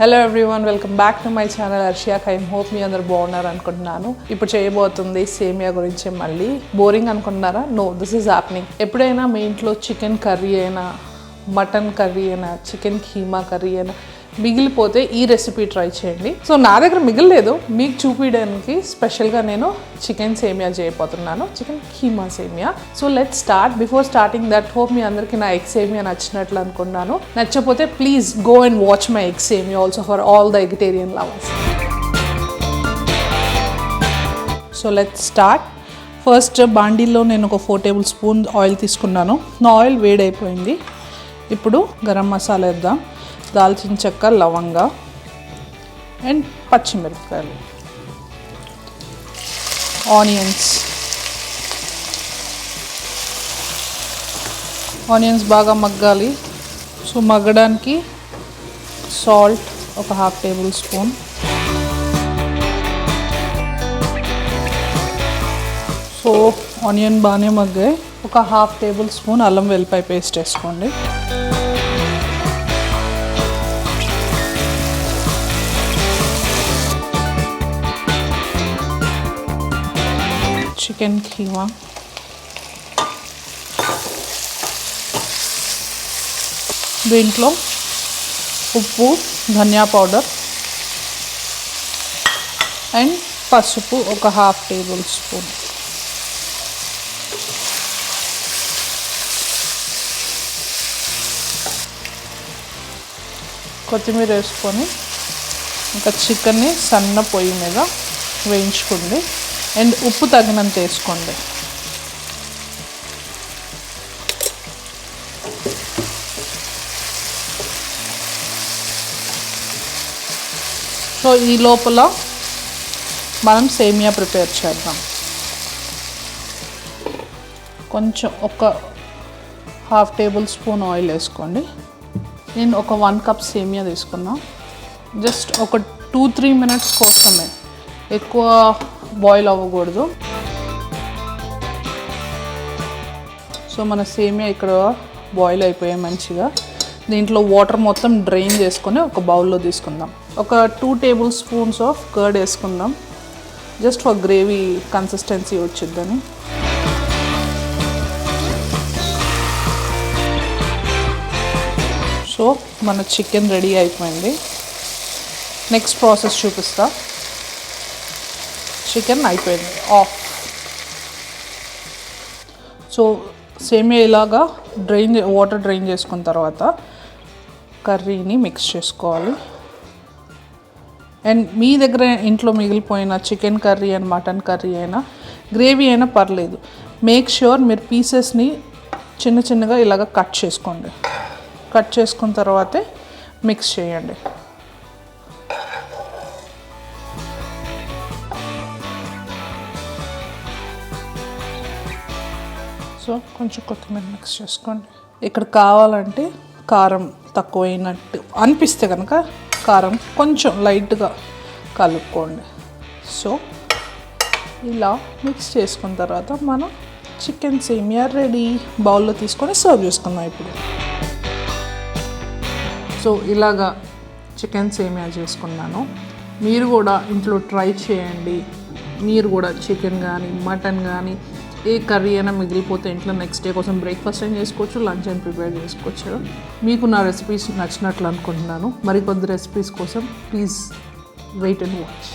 Hello everyone welcome back to my channel Arshiya Khaim hope మీ అందరు బాగున్నారు అనుకుంటున్నాను. ఇప్పుడు చేయబోతుంది సేమియా గురించి మళ్ళీ. బోరింగ్ అనుకుంటున్నారా? నో దిస్ ఈజ్ హ్యాపెనింగ్ ఎప్పుడైనా మీ ఇంట్లో చికెన్ కర్రీ అయినా మటన్ కర్రీ అయినా చికెన్ కీమా కర్రీ అయినా మిగిలిపోతే ఈ రెసిపీ ట్రై చేయండి. సో నా దగ్గర మిగిలిలేదు. మీకు చూపించడానికి స్పెషల్గా నేను చికెన్ సేమియా చేయబోతున్నాను. చికెన్ కీమా సేమియా. So let start before starting that hope మీ అందరికీ నా ఎగ్ సేమియా నచ్చినట్లు అనుకున్నాను. నచ్చకపోతే please go and watch my egg సేమియా also for all the eggetarian lovers so let start first బాండీలో నేను ఒక ఫోర్ టేబుల్ స్పూన్ ఆయిల్ తీసుకున్నాను. నా ఆయిల్ వేడైపోయింది. ఇప్పుడు గరం మసాలా వేద్దాం. దాల్చిన చెక్క లవంగా అండ్ పచ్చిమిరపకాయలు. ఆనియన్స్. ఆనియన్స్ బాగా మగ్గాలి. సో మగ్గడానికి సాల్ట్ ఒక half tablespoon. So onion బాగానే మగ్గాయి. ఒక హాఫ్ టేబుల్ స్పూన్ అల్లం వెల్లిపాయ పేస్ట్ వేసుకోండి. చికెన్ కీమా దీంట్లో ఉప్పు ధనియా పౌడర్ అండ్ పసుపు ఒక హాఫ్ టేబుల్ స్పూన్ కొత్తిమీర వేసుకొని ఇంకా చికెన్ని సన్న పొయ్యి మీద వేయించుకోండి అండ్ ఉప్పు తగినంత వేసుకోండి. సో ఈ లోపల మనం సేమియా ప్రిపేర్ చేద్దాం. కొంచెం ఒక హాఫ్ టేబుల్ స్పూన్ ఆయిల్ వేసుకోండి. నేను ఒక వన్ కప్ సేమియా తీసుకున్నా. జస్ట్ ఒక టూ త్రీ మినిట్స్ కోసమే. ఎక్కువ బాయిల్ అవ్వకూడదు. సో మన సేమియా ఇక్కడ బాయిల్ అయిపోయాయి మంచిగా. దీంట్లో వాటర్ మొత్తం డ్రైన్ చేసుకొని ఒక బౌల్లో తీసుకుందాం. ఒక two tablespoons of curd వేసుకుందాం. జస్ట్ ఫర్ గ్రేవీ కన్సిస్టెన్సీ వచ్చిద్దని. సో మన చికెన్ రెడీ అయిపోయింది. నెక్స్ట్ ప్రాసెస్ చూపిస్తా. చికెన్ అయిపోయింది ఆఫ్ సో సేమియా ఇలాగా డ్రైన్ వాటర్ డ్రైన్ చేసుకున్న తర్వాత కర్రీని మిక్స్ చేసుకోవాలి. అండ్ మీ దగ్గర ఇంట్లో మిగిలిపోయిన చికెన్ కర్రీ అయినా మటన్ కర్రీ అయినా గ్రేవీ అయినా పర్లేదు. మేక్ ష్యూర్ మీరు పీసెస్ని చిన్న చిన్నగా ఇలాగ కట్ చేసుకోండి. కట్ చేసుకున్న తర్వాతే మిక్స్ చేయండి. సో కొంచెం కొత్తిమీర మిక్స్ చేసుకోండి. ఇక్కడ కావాలంటే కారం తక్కువైనట్టు అనిపిస్తే కనుక కారం కొంచెం లైట్గా కలుపుకోండి. సో ఇలా మిక్స్ చేసుకున్న తర్వాత మనం చికెన్ సేమియా రెడీ బౌల్లో తీసుకొని సర్వ్ చేసుకుందాం ఇప్పుడు. సో ఇలాగా చికెన్ సేమియా చేసుకున్నాను. మీరు కూడా ఇంట్లో ట్రై చేయండి. మీరు కూడా చికెన్ కానీ మటన్ కానీ ఏ కర్రీ అయినా మిగిలిపోతే ఇంట్లో నెక్స్ట్ డే కోసం బ్రేక్ఫాస్ట్ అయినా చేసుకోవచ్చు లంచ్ అయినా ప్రిపేర్ చేసుకోవచ్చు మీకు నా రెసిపీస్ నచ్చినట్లు అనుకుంటున్నాను. మరికొద్ది రెసిపీస్ కోసం ప్లీజ్ వెయిట్ అండ్ వాచ్